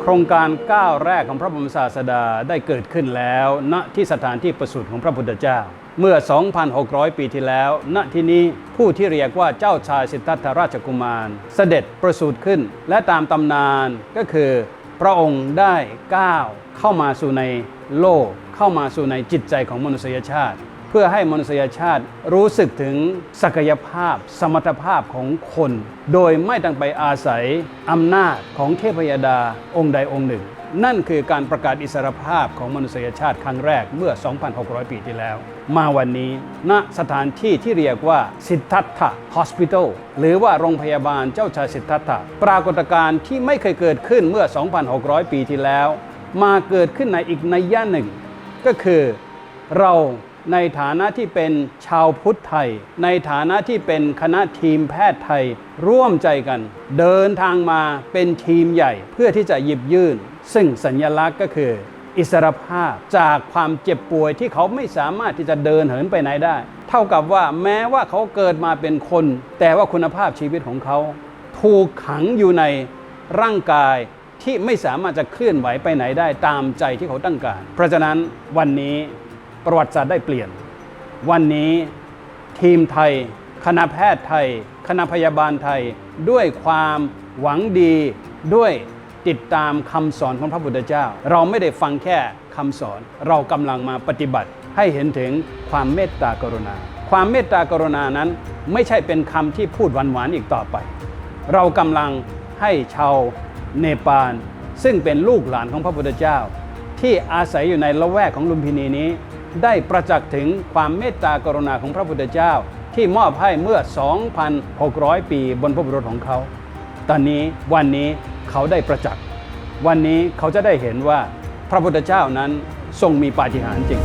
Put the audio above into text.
โครงการก้าวแรกของพระบรมศาสดาได้เกิดขึ้นแล้ว ณที่สถานที่ประสูติของพระพุทธเจ้า เมื่อ 2,600 ปีที่แล้ว ณที่นี้ผู้ที่เรียกว่าเจ้าชายสิทธัตถราชกุมาร เสด็จประสูติขึ้น และตามตำนานก็คือ พระองค์ได้ก้าวเข้ามาสู่ในโลก เข้ามาสู่ในจิตใจของมนุษยชาติ เพื่อให้มนุษยชาติรู้สึกถึงศักยภาพ สมรรถภาพของคน โดยไม่ต้องไปอาศัยอำนาจของเทพยดาองค์ใดองค์หนึ่ง นั่นคือการประกาศอิสรภาพของมนุษยชาติครั้งแรกเมื่อ 2,600 ปีที่แล้ว มาวันนี้ณสถานที่ที่เรียกว่าสิทธัตถะฮอสพิทอลหรือว่าโรงพยาบาลเจ้าชายสิทธัตถะปรากฏการณ์ที่ไม่เคยเกิดขึ้นเมื่อ 2,600 ปีที่แล้ว มาเกิดขึ้นในอีกนัยยะหนึ่ง ก็คือเรา ในฐานะที่เป็นชาวพุทธไทย ในฐานะที่เป็นคณะทีมแพทย์ไทย ร่วมใจกัน เดินทางมาเป็นทีมใหญ่เพื่อที่จะหยิบยื่น ซึ่งสัญลักษณ์ก็คือ อิสรภาพจากความเจ็บป่วยที่เขาไม่สามารถที่จะเดินเหินไปไหนได้ เท่ากับว่าแม้ว่าเขาเกิดมาเป็นคน แต่ว่าคุณภาพชีวิตของเขา ถูกขังอยู่ในร่างกายที่ไม่สามารถจะเคลื่อนไหวไปไหนได้ตามใจที่เขาต้องการ เพราะฉะนั้นวันนี้ ประวัติศาสตร์ได้เปลี่ยน วันนี้ทีมไทย คณะแพทย์ไทย คณะพยาบาลไทย ด้วยความหวังดีด้วยติดตามคำสอนของพระพุทธเจ้า เราไม่ได้ฟังแค่คำสอน เรากำลังมาปฏิบัติให้เห็นถึงความเมตตากรุณา ความเมตตากรุณานั้นไม่ใช่เป็นคำที่พูดหวานๆอีกต่อไป เรากำลังให้ชาวเนปาลซึ่งเป็นลูกหลานของพระพุทธเจ้า ที่อาศัยอยู่ในละแวกของลุมพินีนี้ ได้ประจักษ์ถึงความเมตตากรุณาของพระพุทธเจ้า ที่มอบให้เมื่อ 2,600 ปีบนพระบุรุษของเขา ตอนนี้วันนี้เขาได้ประจักษ์ วันนี้เขาจะได้เห็นว่าพระพุทธเจ้านั้นทรงมีปาฏิหาริย์จริง